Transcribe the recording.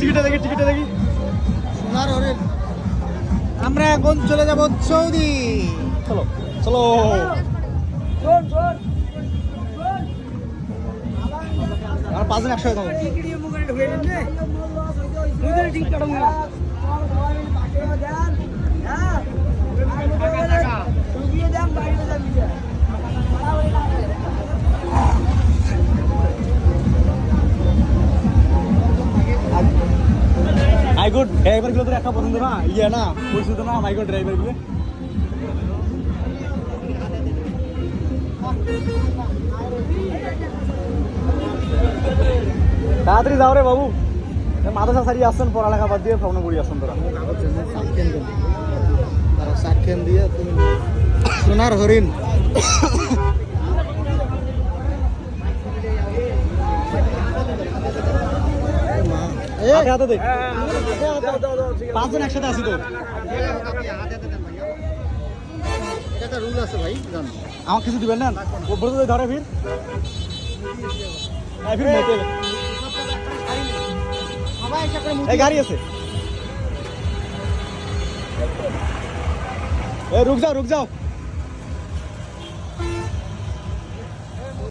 টিকিটে দেখি টিকিটটা দেখি। সোনার হরিণ। আমরা এখন চলে যাব সৌদি চলো চলো। আর পাঁচজন একসাথে থাকো মাইগো ড্রাইভারগুলো তো একটা পছন্দ না? ইয়ে না, পরিচিত না মাইগো ড্রাইভারগুলো? তাড়াতাড়ি যাও রে বাবু। মাদ্রাসা সারি আসছেন, পড়ালেখা বাদ দিয়ে ভ্রমণ করি আসছেন তারা। সাক্ষেন দিয়ে তুমি সোনার হরিণ। পাঁচজন একসাথে আছি তো এটা একটা রুল আছে ভাই জানো আমার কিছু দিবেন না ও বলতে তো ধরে এই গাড়ি আছে এই রুক যাও রুক যাও